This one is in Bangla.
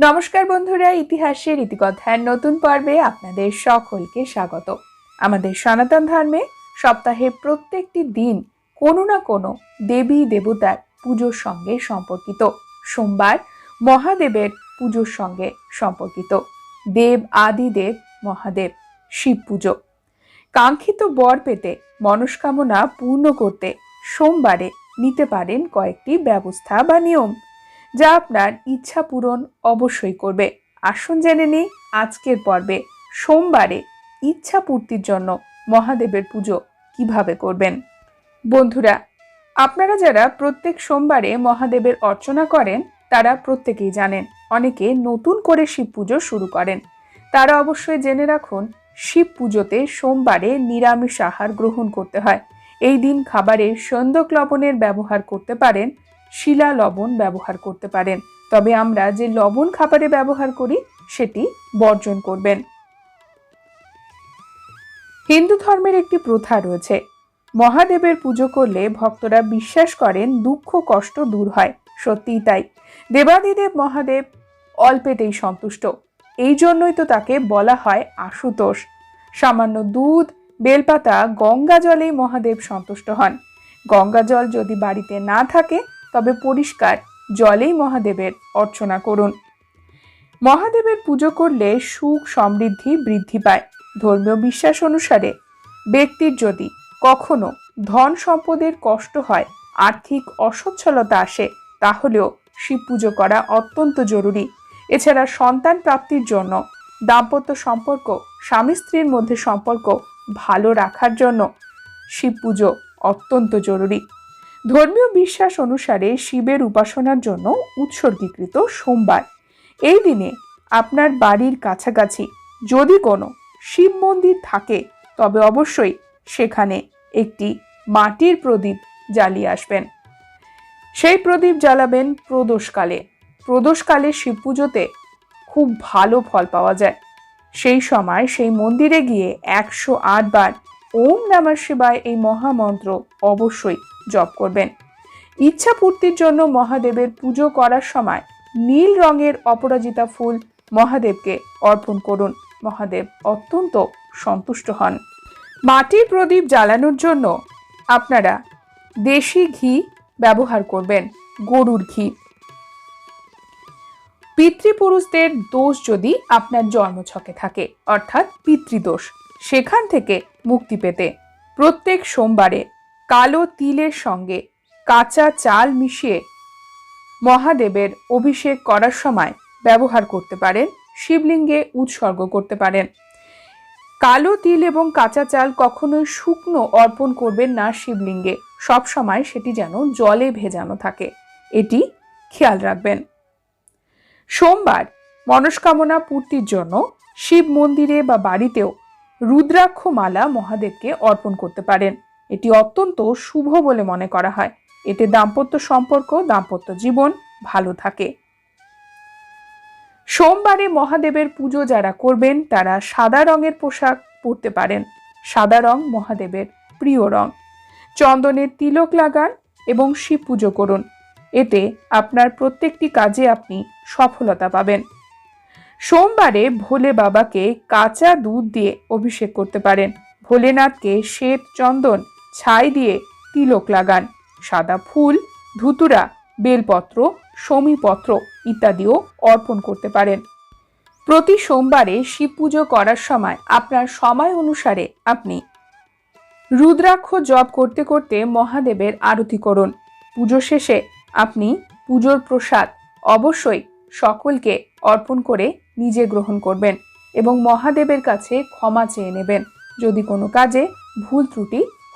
নমস্কার বন্ধুরা, ইতিহাসের ইতিকথার নতুন পর্বে আপনাদের সকলকে স্বাগত। আমাদের সনাতন ধর্মে সপ্তাহের প্রত্যেকটি দিন কোনো না কোনো দেবী দেবতার পুজোর সঙ্গে সম্পর্কিত। সোমবার মহাদেবের পুজোর সঙ্গে সম্পর্কিত। দেব আদিদেব মহাদেব শিব পুজো। কাঙ্ক্ষিত বর পেতে মনস্কামনা পূর্ণ করতে সোমবারে নিতে পারেন কয়েকটি ব্যবস্থা বা নিয়ম। যা আপনার ইচ্ছা পূরণ অবশ্যই করবে। আসুন জেনে নিই আজকের পর্বে সোমবারে ইচ্ছা পূর্তির জন্য মহাদেবের পুজো কীভাবে করবেন। বন্ধুরা, আপনারা যারা প্রত্যেক সোমবারে মহাদেবের অর্চনা করেন, তারা প্রত্যেকেই জানেন অনেকে নতুন করে শিব পুজো শুরু করেন। তারা অবশ্যই জেনে রাখুন, শিব পুজোতে সোমবারে নিরামিষ আহার গ্রহণ করতে হয়। এই দিন খাবারে সন্দক লবণের ব্যবহার করতে পারেন শিলা লবণ ব্যবহার করতে পারেন। তবে আমরা যে লবণ খাবারে ব্যবহার করি, সেটি বর্জন করবেন। হিন্দু ধর্মের একটি প্রথা রয়েছে। মহাদেবের পুজো করলে ভক্তরা বিশ্বাস করেন দুঃখ, কষ্ট দূর হয়। সত্যিই তাই। দেবাদিদেব মহাদেব অল্পেতেই সন্তুষ্ট। এই জন্যই তো তাকে বলা হয় আশুতোষ। সামান্য দুধ, বেলপাতা গঙ্গা জলেই মহাদেব সন্তুষ্ট হন। গঙ্গা জল যদি বাড়িতে না থাকে তবে পরিষ্কার, জলেই মহাদেবের অর্চনা করুন। মহাদেবের পুজো করলে সুখ সমৃদ্ধি বৃদ্ধি পায়। ধর্মীয় বিশ্বাস অনুসারে ব্যক্তির যদি কখনো ধন সম্পদের কষ্ট হয়, আর্থিক অসচ্ছলতা আসে, তাহলেও শিব পুজো করা অত্যন্ত জরুরি। এছাড়া সন্তান প্রাপ্তির জন্য দাম্পত্য সম্পর্ক, স্বামী স্ত্রীর মধ্যে সম্পর্ক ভালো রাখার জন্য শিব পুজো অত্যন্ত জরুরি। ধর্মীয় বিশ্বাস অনুসারে শিবের উপাসনার জন্য উৎসর্গীকৃত সোমবার। এই দিনে আপনার বাড়ির কাছাকাছি যদি কোনো শিব মন্দির থাকে, তবে অবশ্যই সেখানে একটি মাটির প্রদীপ জ্বালিয়ে আসবেন। সেই প্রদীপ জ্বালাবেন প্রদোষকালে। প্রদোষকালে শিব পুজোতে খুব ভালো ফল পাওয়া যায়। সেই সময় সেই মন্দিরে গিয়ে একশো আট বার ওম নমঃ শিবায় এই মহামন্ত্র অবশ্যই জপ করবেন। ইচ্ছা পূর্তির জন্য মহাদেবের পুজো করার সময় নীল রঙের অপরাজিতা ফুল মহাদেবকে অর্পণ করুন। মহাদেব অত্যন্ত সন্তুষ্ট হন। মাটির প্রদীপ জ্বালানোর জন্য আপনারা দেশি ঘি ব্যবহার করবেন, গরুর ঘি। পিতৃপুরুষদের দোষ যদি আপনার জন্মছকে থাকে, অর্থাৎ পিতৃদোষ, সেখান থেকে মুক্তি পেতে প্রত্যেক সোমবারে কালো তিলের সঙ্গে কাঁচা চাল মিশিয়ে মহাদেবের অভিষেক করার সময় ব্যবহার করতে পারেন, শিবলিঙ্গে উৎসর্গ করতে পারেন। কালো তিল এবং কাঁচা চাল কখনোই শুকনো অর্পণ করবেন না শিবলিঙ্গে। সব সময় সেটি যেন জলে ভেজানো থাকে। এটি খেয়াল রাখবেন। সোমবার মনস্কামনা পূর্তির জন্য শিব মন্দিরে বা বাড়িতেও রুদ্রাক্ষ মালা মহাদেবকে অর্পণ করতে পারেন। এটি অত্যন্ত শুভ বলে মনে করা হয়। এতে দাম্পত্য সম্পর্ক, দাম্পত্য জীবন ভালো থাকে। সোমবারে মহাদেবের পুজো যারা করবেন, তারা সাদা রঙের পোশাক পরতে পারেন। সাদা রং মহাদেবের প্রিয় রং। চন্দনের তিলক লাগান এবং শিব পুজো করুন। এতে আপনার প্রত্যেকটি কাজে আপনি সফলতা পাবেন। সোমবারে ভোলে বাবাকে কাঁচা দুধ দিয়ে অভিষেক করতে পারেন। ভোলেনাথকে শ্বেত চন্দন ছাই দিয়ে তিলক লাগান। সাদা ফুল, ধুতুরা, বেলপত্র সমীপত্র ইত্যাদিও অর্পণ করতে পারেন। প্রতি সোমবারে শিব পুজো করার সময় আপনার সময় অনুসারে আপনি রুদ্রাক্ষ জপ করতে করতে মহাদেবের আরতি করুন। পুজো শেষে আপনি পুজোর প্রসাদ অবশ্যই সকলকে অর্পণ করে নিজে গ্রহণ করবেন এবং মহাদেবের কাছে ক্ষমা চেয়ে নেবেন। যদি কোনো কাজে ভুল ত্রুটি